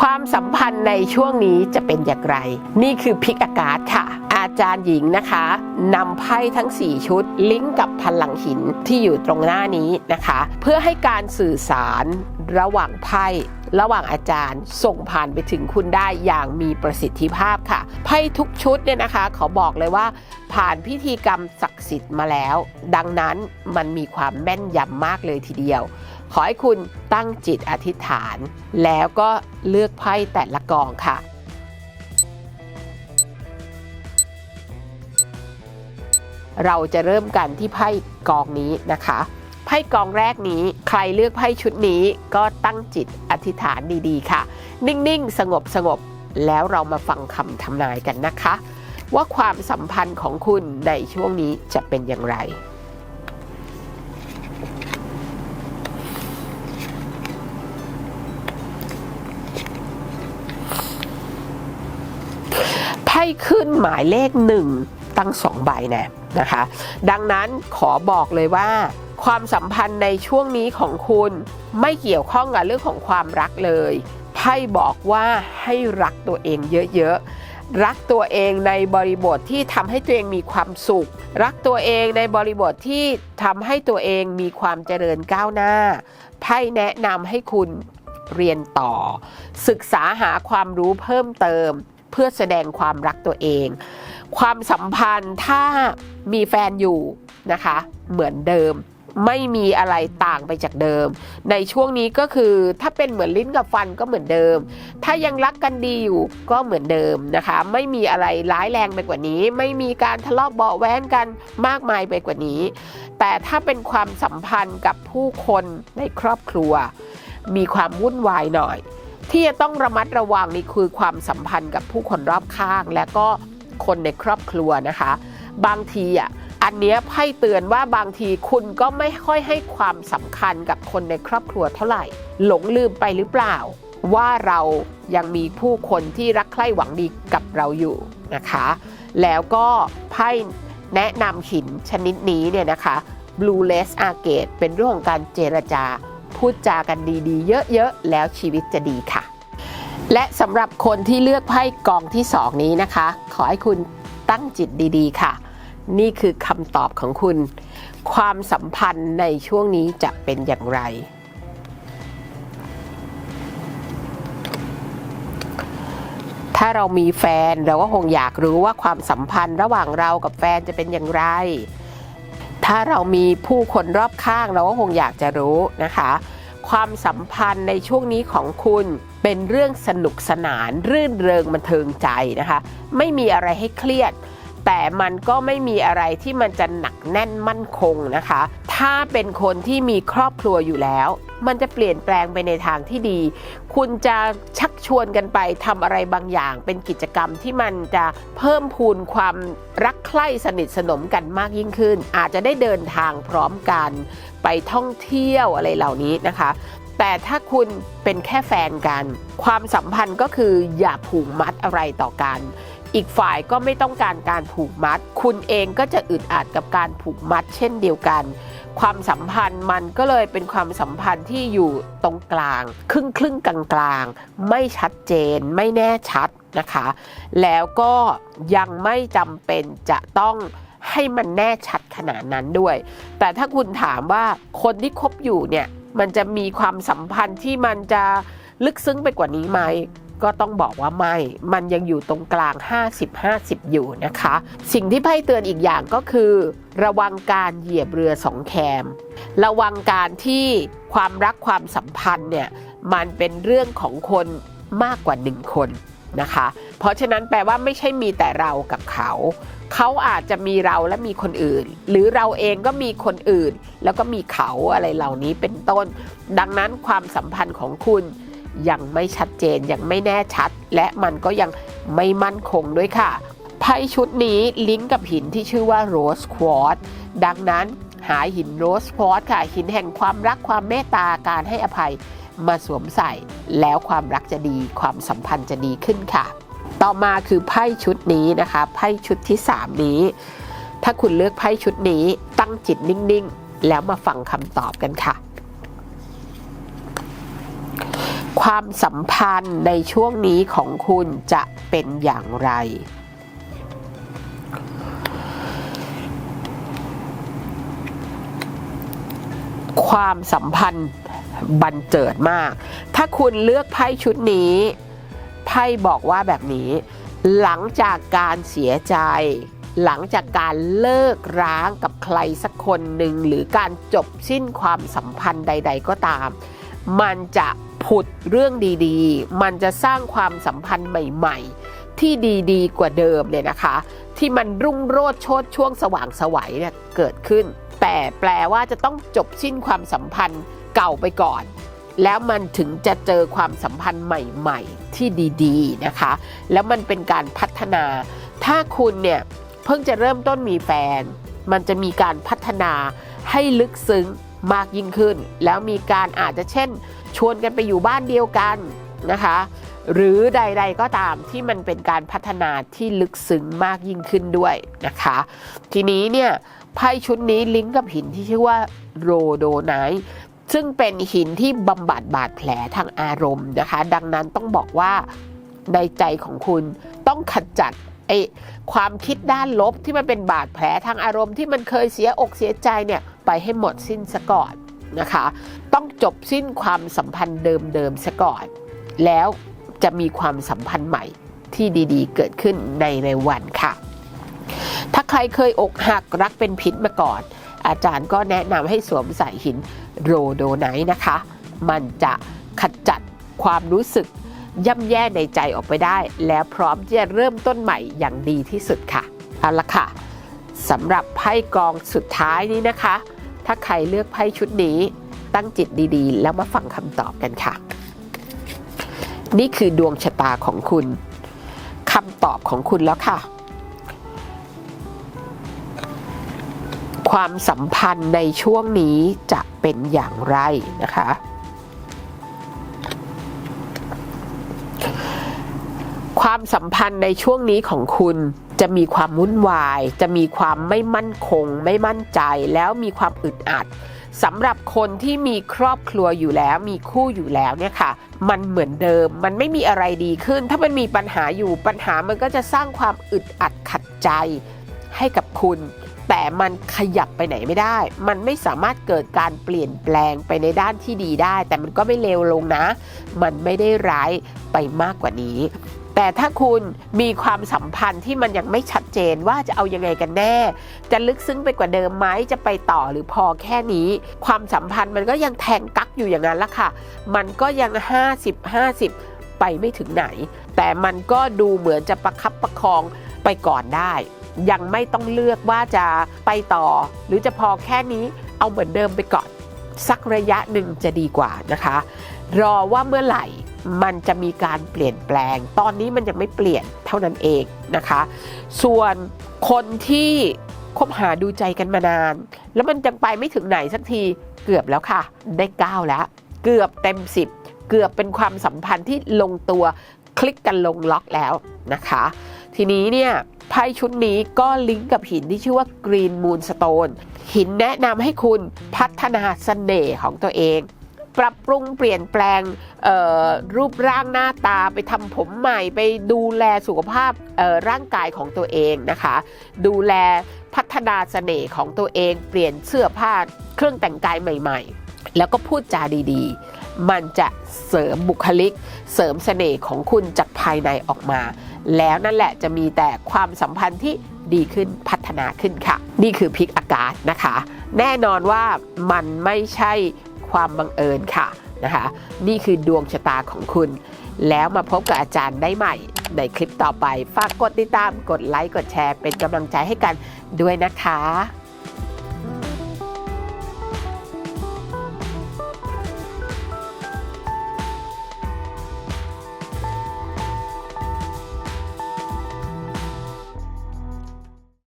ความสัมพันธ์ในช่วงนี้จะเป็นอย่างไร นี่คือพิกอากาศค่ะ อาจารย์หญิงนะคะนำไพ่ทั้ง 4 ชุด ลิงก์กับพลังหินที่อยู่ตรงหน้านี้นะคะ เพื่อให้การสื่อสารระหว่างไพ่ระหว่างอาจารย์ส่งผ่านไปถึงคุณได้อย่างมีประสิทธิภาพค่ะ ไพ่ทุกชุดเนี่ยนะคะ ขอบอกเลยว่า ผ่านพิธีกรรมศักดิ์สิทธิ์มาแล้ว ดังนั้นมันมีความแม่นยำมากเลยทีเดียว ขอให้คุณตั้งจิตอธิษฐาน แล้วก็เลือกไพ่แต่ละกองค่ะเราจะเริ่มกันที่ไพ่กองนี้นะคะ ไพ่กองแรกนี้ใครเลือกไพ่ชุดนี้ก็ตั้งจิตอธิษฐานดีๆ ค่ะ นิ่งๆ สงบสงบๆแล้วเรามาฟังคำทำนายกันนะคะ ว่าความสัมพันธ์ของคุณในช่วงนี้จะเป็นอย่างไร ไพ่ขึ้นหมายเลขหนึ่งตั้งสองใบนะนะคะ ดังนั้นขอบอกเลยว่า ความสัมพันธ์ในช่วงนี้ของคุณไม่เกี่ยวข้องกับเรื่องของความรักเลยไพ่บอกว่าให้รักตัวเองเยอะๆ รักตัวเองในบริบทที่ทำให้ตัวเองมีความสุข รักตัวเองในบริบทที่ทำให้ตัวเองมีความเจริญก้าวหน้าไพ่แนะนำให้คุณเรียนต่อ ศึกษาหาความรู้เพิ่มเติม เพื่อแสดงความรักตัวเอง ความสัมพันธ์ถ้ามีแฟนอยู่นะคะ เหมือนเดิมไม่มีอะไรต่างไปจากเดิม ในช่วงนี้ก็คือถ้าเป็นเหมือนลิ้นกับฟันก็เหมือนเดิม ถ้ายังรักกันดีอยู่ก็เหมือนเดิมนะคะ ไม่มีอะไรร้ายแรงไปกว่านี้ ไม่มีการทะเลาะเบาแว้งกันมากมายไปกว่านี้ แต่ถ้าเป็นความสัมพันธ์กับผู้คนในครอบครัว มีความวุ่นวายหน่อย ที่จะต้องระมัดระวังนี่คือความสัมพันธ์กับผู้คนรอบข้าง และก็คนในครอบครัวนะคะ บางทีอะอันเนี้ยไพ่เตือนว่าบางทีคุณก็ไม่ค่อยให้ความสำคัญกับคนในครอบครัวเท่าไหร่ หลงลืมไปหรือเปล่า ว่าเรายังมีผู้คนที่รักใคร่หวังดีกับเราอยู่นะคะ แล้วก็ไพ่แนะนำหินชนิดนี้เนี่ยนะคะ Blueless Agate เป็นเรื่องของการเจรจา พูดจากันดีๆ เยอะๆ แล้วชีวิตจะดีค่ะ และสำหรับคนที่เลือกไพ่กองที่2นี้นะคะ ขอให้คุณตั้งจิตดีๆ ค่ะ นี่คือคำตอบของคุณ ความสัมพันธ์ในช่วงนี้จะเป็นอย่างไร ถ้าเรามีแฟนเราก็คงอยากรู้ว่าความสัมพันธ์ระหว่างเรากับแฟนจะเป็นอย่างไร ถ้าเรามีผู้คนรอบข้างเราก็คงอยากจะรู้นะคะ ความสัมพันธ์ในช่วงนี้ของคุณเป็นเรื่องสนุกสนาน รื่นเริงบันเทิงใจนะคะ ไม่มีอะไรให้เครียด แต่มันก็ไม่มีอะไรที่มันจะหนักแน่นมั่นคงนะคะ ถ้าเป็นคนที่มีครอบครัวอยู่แล้ว มันจะเปลี่ยนแปลงไปในทางที่ดี คุณจะชักชวนกันไปทำอะไรบางอย่าง เป็นกิจกรรมที่มันจะเพิ่มพูนความรักใคร่สนิทสนมกันมากยิ่งขึ้น อาจจะได้เดินทางพร้อมกันไปท่องเที่ยวอะไรเหล่านี้นะคะแต่ถ้าคุณเป็นแค่แฟนกัน ความสัมพันธ์ก็คืออย่าผูกมัดอะไรต่อกัน อีกฝ่ายก็ไม่ต้องการการผูกมัด คุณเองก็จะอึดอัดกับการผูกมัดเช่นเดียวกัน ความสัมพันธ์มันก็เลยเป็นความสัมพันธ์ที่อยู่ตรงกลาง ครึ่งครึ่งกลางกลางไม่ชัดเจนไม่แน่ชัดนะคะ แล้วก็ยังไม่จำเป็นจะต้องให้มันแน่ชัดขนาดนั้นด้วย แต่ถ้าคุณถามว่าคนที่คบอยู่เนี่ยมันจะมีความสัมพันธ์ที่มันจะลึกซึ้งไปกว่านี้ไหม ก็ต้องบอกว่าไม่ มันยังอยู่ตรงกลาง 50-50 อยู่นะคะ สิ่งที่ไพ่เตือนอีกอย่างก็คือ ระวังการเหยียบเรือสองแคม ระวังการที่ความรักความสัมพันธ์เนี่ยมันเป็นเรื่องของคนมากกว่าหนึ่งคนนะคะ เพราะฉะนั้นแปลว่าไม่ใช่มีแต่เรากับเขา เขาอาจจะมีเราและมีคนอื่น หรือเราเองก็มีคนอื่น แล้วก็มีเขาอะไรเหล่านี้เป็นต้น ดังนั้นความสัมพันธ์ของคุณ ยังไม่ชัดเจนยังไม่แน่ชัด และมันก็ยังไม่มั่นคงด้วยค่ะไพ่ชุดนี้ลิงก์กับหินที่ชื่อว่าโรสควอตดังนั้นหาหินโรสควอตค่ะ หินแห่งความรักความเมตตาการให้อภัยมาสวมใส่ แล้วความรักจะดีความสัมพันธ์จะดีขึ้นค่ะ ต่อมาคือไพ่ชุดนี้นะคะไพ่ชุดที่ 3 นี้ ถ้าคุณเลือกไพ่ชุดนี้ตั้งจิตนิ่งๆ แล้วมาฟังคำตอบกันค่ะ ความสัมพันธ์ในช่วงนี้ของคุณจะเป็นอย่างไร ความสัมพันธ์บันเจิดมาก ถ้าคุณเลือกไพ่ชุดนี้ ไพ่บอกว่าแบบนี้ หลังจากการเสียใจ หลังจากการเลิกร้างกับใครสักคนหนึ่ง หรือการจบสิ้นความสัมพันธ์ใด ๆ ก็ตาม มันจะ ผุดเรื่องดีๆ มันจะสร้างความสัมพันธ์ใหม่ ๆ ที่ดีๆ กว่าเดิมเนี่ยนะคะ ที่มันรุ่งโรจน์โชดช่วงสว่างสวัยเนี่ยเกิดขึ้น แต่แปลว่าจะต้องจบสิ้นความสัมพันธ์เก่าไปก่อน แล้วมันถึงจะเจอความสัมพันธ์ใหม่ ๆ ที่ดีๆนะคะ แล้วมันเป็นการพัฒนา ถ้าคุณเนี่ยเพิ่งจะเริ่มต้นมีแฟน มันจะมีการพัฒนาให้ลึกซึ้งมากยิ่งขึ้น แล้วมีการอาจจะเช่น ชวนกันไปอยู่บ้านเดียวกันนะคะ หรือใด ๆ ก็ตามที่มันเป็นการพัฒนาที่ลึกซึ้งมากยิ่งขึ้นด้วยนะคะ ทีนี้เนี่ยไพ่ชุดนี้ลิงก์กับหินที่ชื่อว่าโรโดไนท์ซึ่งเป็นหินที่บำบัดบาดแผลทางอารมณ์นะคะ ดังนั้นต้องบอกว่าในใจของคุณต้องขจัดไอความคิดด้านลบที่มันเป็นบาดแผลทางอารมณ์ที่มันเคยเสียอกเสียใจเนี่ยไปให้หมดสิ้นซะก่อน นะคะ ต้องจบสิ้นความสัมพันธ์เดิมๆซะก่อน แล้วจะมีความสัมพันธ์ใหม่ที่ดีๆ เกิดขึ้นในในวันค่ะ ถ้าใครเคยอกหักรักเป็นพิษมาก่อน อาจารย์ก็แนะนำให้สวมใส่หินโรโดไนท์นะคะ มันจะขจัดความรู้สึกย่ำแย่ในใจออกไปได้ แล้วพร้อมที่จะเริ่มต้นใหม่อย่างดีที่สุดค่ะ เอาละค่ะสำหรับไพ่กองสุดท้ายนี้นะคะ ถ้าใครเลือกไพ่ชุดนี้ตั้งจิตดีๆ แล้วมาฟังคำตอบกันค่ะ นี่คือดวงชะตาของคุณคำตอบของคุณแล้วค่ะ ความสัมพันธ์ในช่วงนี้จะเป็นอย่างไรนะคะ ความสัมพันธ์ในช่วงนี้ของคุณจะมีความวุ่นวาย จะมีความไม่มั่นคง ไม่มั่นใจ แล้วมีความอึดอัดสำหรับคนที่มีครอบครัวอยู่แล้ว มีคู่อยู่แล้วเนี่ยค่ะ มันเหมือนเดิม มันไม่มีอะไรดีขึ้น ถ้ามันมีปัญหาอยู่ปัญหามันก็จะสร้างความอึดอัดขัดใจให้กับคุณ แต่มันขยับไปไหนไม่ได้ มันไม่สามารถเกิดการเปลี่ยนแปลงไปในด้านที่ดีได้ แต่มันก็ไม่เลวลงนะ มันไม่ได้ร้ายไปมากกว่านี้ แต่ถ้าคุณมีความสัมพันธ์ที่มันยังไม่ชัดเจนว่าจะเอายังไงกันแน่ จะลึกซึ้งไปกว่าเดิมไหมจะไปต่อหรือพอแค่นี้ ความสัมพันธ์มันก็ยังแทงกักอยู่อย่างนั้นละค่ะ มันก็ยัง 50 50 ไปไม่ถึงไหน แต่มันก็ดูเหมือนจะประคับประคองไปก่อนได้ ยังไม่ต้องเลือกว่าจะไปต่อ หรือจะพอแค่นี้เอาเหมือนเดิมไปก่อนสักระยะหนึ่งจะดีกว่านะคะ รอว่าเมื่อไหร่ มันจะมีการเปลี่ยนแปลง ตอนนี้มันยังไม่เปลี่ยนเท่านั้นเองนะคะ ส่วนคนที่คบหาดูใจกันมานาน แล้วมันยังไปไม่ถึงไหนสักทีเกือบแล้วค่ะ ได้9แล้ว เกือบเต็ม 10 เกือบเป็นความสัมพันธ์ที่ลงตัวคลิกกันลงล็อกแล้วนะคะ ทีนี้เนี่ยไพ่ชุดนี้ก็ลิงก์กับหินที่ชื่อว่า Green Moonstone หินแนะนำให้คุณพัฒนาเสน่ห์ของตัวเอง ปรับปรุงเปลี่ยนแปลงรูปร่างหน้าตาไปทำผมใหม่ไปดูแลสุขภาพร่างกายของตัวเองนะคะ ดูแลพัฒนาเสน่ห์ของตัวเอง เปลี่ยนเสื้อผ้าเครื่องแต่งกายใหม่ ๆ แล้วก็พูดจาดีๆ มันจะเสริมบุคลิก เสริมเสน่ห์ของคุณจากภายในออกมา แล้วนั่นแหละจะมีแต่ความสัมพันธ์ที่ดีขึ้นพัฒนาขึ้นค่ะ นี่คือพลิกอากาศนะคะ แน่นอนว่ามันไม่ใช่ ความบังเอิญค่ะนะคะนี่คือดวงชะตาของคุณ แล้วมาพบกับอาจารย์ได้ใหม่ในคลิปต่อไป ฝากกดติดตามกดไลค์กดแชร์เป็นกำลังใจให้กันด้วยนะคะ